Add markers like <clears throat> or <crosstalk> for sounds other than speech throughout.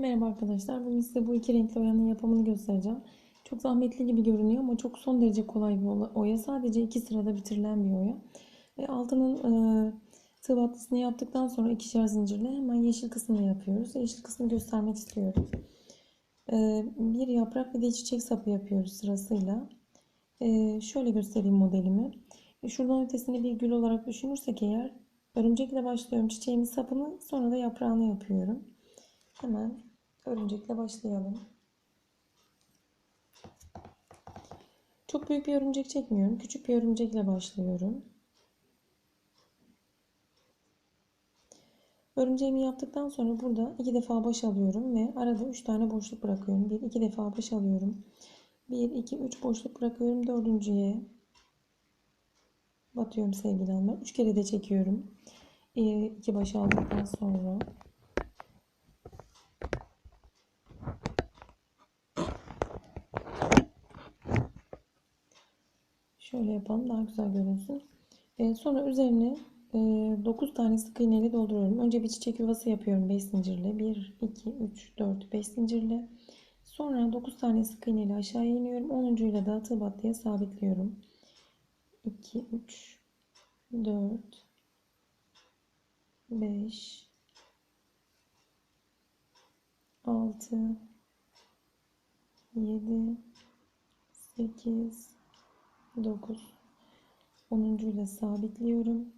Merhaba arkadaşlar. Bugün size bu iki renkli oyanın yapımını göstereceğim. Çok zahmetli gibi görünüyor ama çok son derece kolay bir oya. Sadece iki sırada bitirilen bir oya. Ve altının e, tığ battısını yaptıktan sonra ikişer zincirle hemen yeşil kısmını yapıyoruz. Yeşil kısmını göstermek istiyorum. E, bir yaprak ve de çiçek sapı yapıyoruz sırasıyla. E, şöyle göstereyim modelimi. E, şuradan ötesini bir gül olarak düşünürsek eğer örümcekle başlıyorum çiçeğimin sapını sonra da yaprağını yapıyorum. Hemen örümcekle başlayalım. Çok büyük bir örümcek çekmiyorum. Küçük bir örümcekle başlıyorum. Örümceğimi yaptıktan sonra burada iki defa baş alıyorum ve arada üç tane boşluk bırakıyorum. Bir, iki defa baş alıyorum. Bir, iki, üç boşluk bırakıyorum. Dördüncüye batıyorum sevgili hanımlar. Üç kere de çekiyorum. Ee, iki baş aldıktan sonra. Şöyle yapalım daha güzel görünsün. Ee, sonra üzerine e, 9 tane sık iğne ile dolduruyorum. Önce bir çiçek yuvası yapıyorum 5 zincirle. 1, 2, 3, 4, 5 zincirle. Sonra 9 tane sık iğne ile aşağıya iniyorum. 10. ile de tığ battıya sabitliyorum. 2, 3, 4, 5, 6, 7, 8, 9 10. ile sabitliyorum.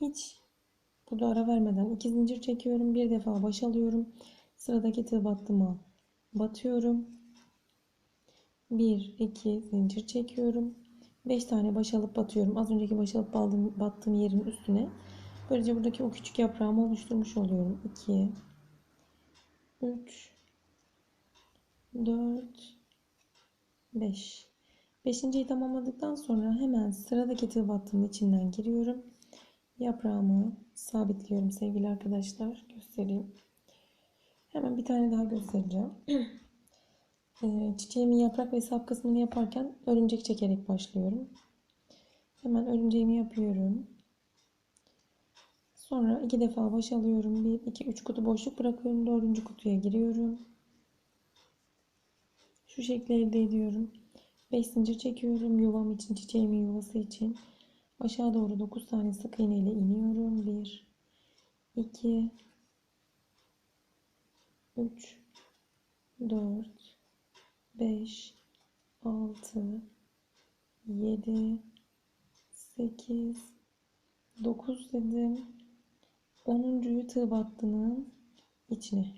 Hiç burada ara vermeden iki zincir çekiyorum. Bir defa baş alıyorum. Sıradaki tığ battıma batıyorum. 1 2 zincir çekiyorum. 5 tane baş alıp batıyorum. Az önceki baş alıp aldığım, battığım yerin üstüne. Böylece buradaki o küçük yaprağımı oluşturmuş oluyorum. 2 3 4 5 Beşinciyi tamamladıktan sonra hemen sıradaki tığ battığımın içinden giriyorum. Yaprağımı sabitliyorum sevgili arkadaşlar. Göstereyim. Hemen bir tane daha göstereceğim. <clears throat> Ee, Çiçeğimin yaprak ve sap kısmını yaparken örümcek çekerek başlıyorum. Hemen örümceğimi yapıyorum. Sonra iki defa baş alıyorum. Bir, iki, üç kutu boşluk bırakıyorum. Dördüncü kutuya giriyorum. Şu şekli elde ediyorum. 5 zincir çekiyorum yuvam için çiçeğimin yuvası için. Aşağı doğru 9 tane sık iğne ile iniyorum. 1 2 3 4 5 6 7 8 9 dedim. 10. tığ battının içine.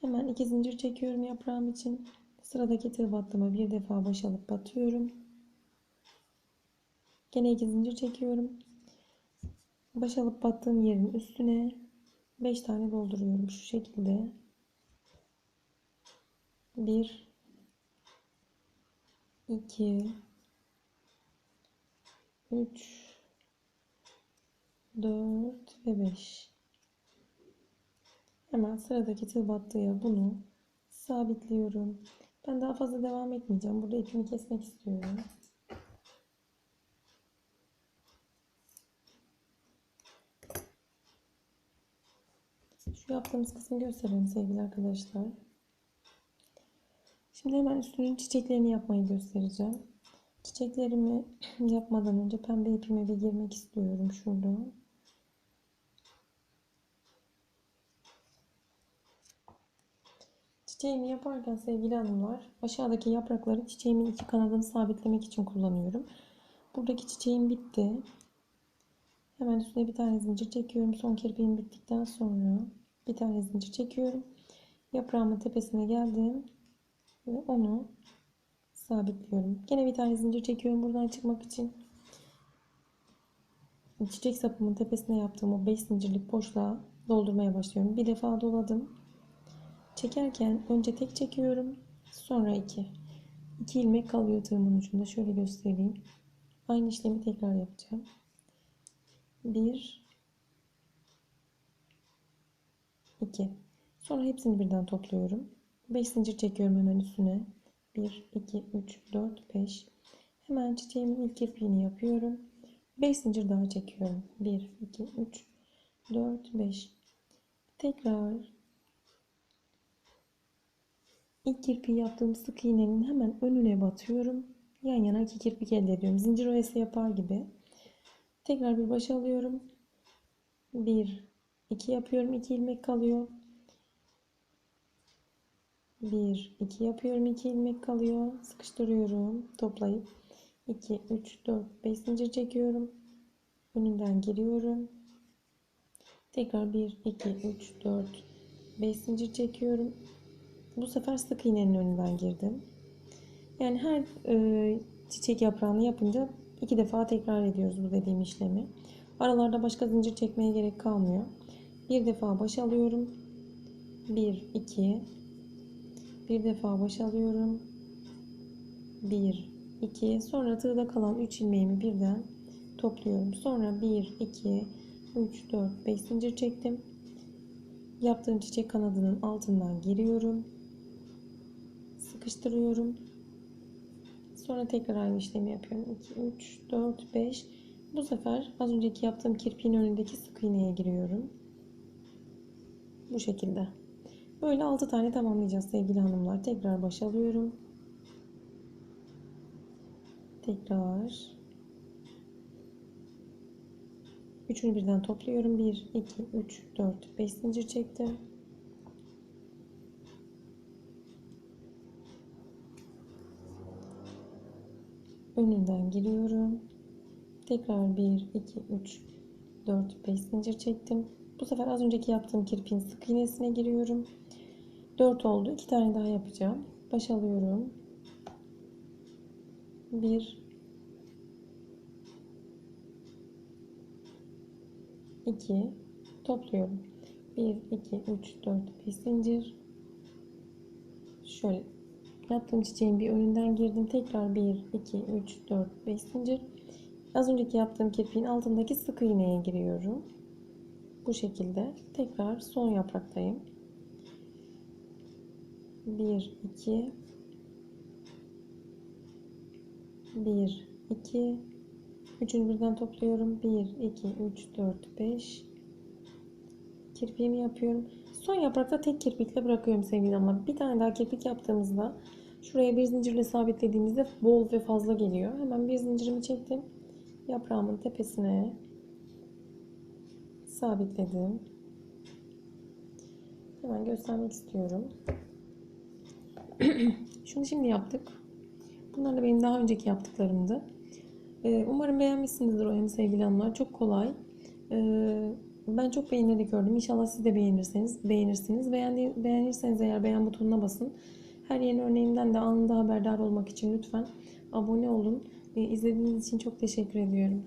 Hemen iki zincir çekiyorum yaprağım için Sıradaki tığ battıma bir defa baş alıp batıyorum. Gene iki zincir çekiyorum. Baş alıp battığım yerin üstüne 5 tane dolduruyorum şu şekilde. 1 2 3 4 ve 5 Hemen sıradaki tığ battıya bunu sabitliyorum. Ben daha fazla devam etmeyeceğim. Burada ipimi kesmek istiyorum. Şu yaptığımız kısmı gösterelim sevgili arkadaşlar. Şimdi hemen üstünün çiçeklerini yapmayı göstereceğim. Çiçeklerimi <clears throat> yapmadan önce pembe ipime bir girmek istiyorum şurada. Çiçeğimi yaparken sevgili hanımlar aşağıdaki yaprakları çiçeğimin iki kanadını sabitlemek için kullanıyorum. Buradaki çiçeğim bitti. Hemen üstüne bir tane zincir çekiyorum. Son kirpiğim bittikten sonra bir tane zincir çekiyorum. Yaprağımın tepesine geldim ve onu sabitliyorum. Gene bir tane zincir çekiyorum buradan çıkmak için. Çiçek sapımın tepesine yaptığım o 5 zincirlik boşluğa doldurmaya başlıyorum. Bir defa doladım. Çekerken önce tek çekiyorum. Sonra iki. İki ilmek kalıyor tığımın ucunda. Şöyle göstereyim. Aynı işlemi tekrar yapacağım. Bir. iki. Sonra hepsini birden topluyorum. Beş zincir çekiyorum hemen üstüne. Bir, iki, üç, dört, beş. Hemen çiçeğimin ilk kirpiğini yapıyorum. Beş zincir daha çekiyorum. Bir, iki, üç, dört, beş. Tekrar İlk kirpiği yaptığım sık iğnenin hemen önüne batıyorum. Yan yana iki kirpik elde ediyorum. Zincir oyası yapar gibi. Tekrar bir başa alıyorum. Bir, iki yapıyorum. iki ilmek kalıyor. Bir, iki yapıyorum. iki ilmek kalıyor. Sıkıştırıyorum. Toplayıp 2, 3, 4, 5 zincir çekiyorum. Önünden giriyorum. Tekrar 1, 2, 3, 4, 5 zincir çekiyorum. Bu sefer sık iğnenin önünden girdim. Yani her e, çiçek yaprağını yapınca iki defa tekrar ediyoruz bu dediğim işlemi. Aralarda başka zincir çekmeye gerek kalmıyor. Bir defa baş alıyorum. 1, 2. Bir defa baş alıyorum. 1, 2. Sonra tığda kalan 3 ilmeğimi birden topluyorum. Sonra 1, 2, 3, 4, 5 zincir çektim. Yaptığım çiçek kanadının altından giriyorum. Sıkıştırıyorum. Sonra tekrar aynı işlemi yapıyorum. 2, 3, 4, 5. Bu sefer az önceki yaptığım kirpiğin önündeki sık iğneye giriyorum. Bu şekilde. Böyle 6 tane tamamlayacağız sevgili hanımlar. Tekrar baş alıyorum. Tekrar. Üçünü birden topluyorum. 1, 2, 3, 4, 5 zincir çektim. Önünden giriyorum. Tekrar 1, 2, 3, 4, 5 zincir çektim. Bu sefer az önceki yaptığım kirpiğin sık iğnesine giriyorum. 4 oldu. 2 tane daha yapacağım. Baş alıyorum. 1 2 topluyorum. 1 2 3 4 5 zincir. Şöyle yaptığım çiçeğin bir önünden girdim. Tekrar 1 2 3 4 5 zincir. Az önceki yaptığım kirpiğin altındaki sık iğneye giriyorum. Bu şekilde tekrar son yapraktayım. 1 2 1 2 Üçünü birden topluyorum. 1 2 3 4 5 kirpiğimi yapıyorum. Son yaprakta tek kirpikle bırakıyorum sevgili ama bir tane daha kirpik yaptığımızda şuraya bir zincirle sabitlediğimizde bol ve fazla geliyor. Hemen bir zincirimi çektim. Yaprağımın tepesine sabitledim. Hemen göstermek istiyorum. <clears throat> Şunu şimdi yaptık. Bunlar da benim daha önceki yaptıklarımdı. Ee, Umarım beğenmişsinizdir oyunu sevgili hanımlar. Çok kolay. Ee, Ben çok beğenerek gördüm. İnşallah siz de beğenirseniz, beğenirsiniz. Beğendi, beğenirseniz eğer beğen butonuna basın. Her yeni örneğimden de anında haberdar olmak için lütfen abone olun. Ee, İzlediğiniz için çok teşekkür ediyorum.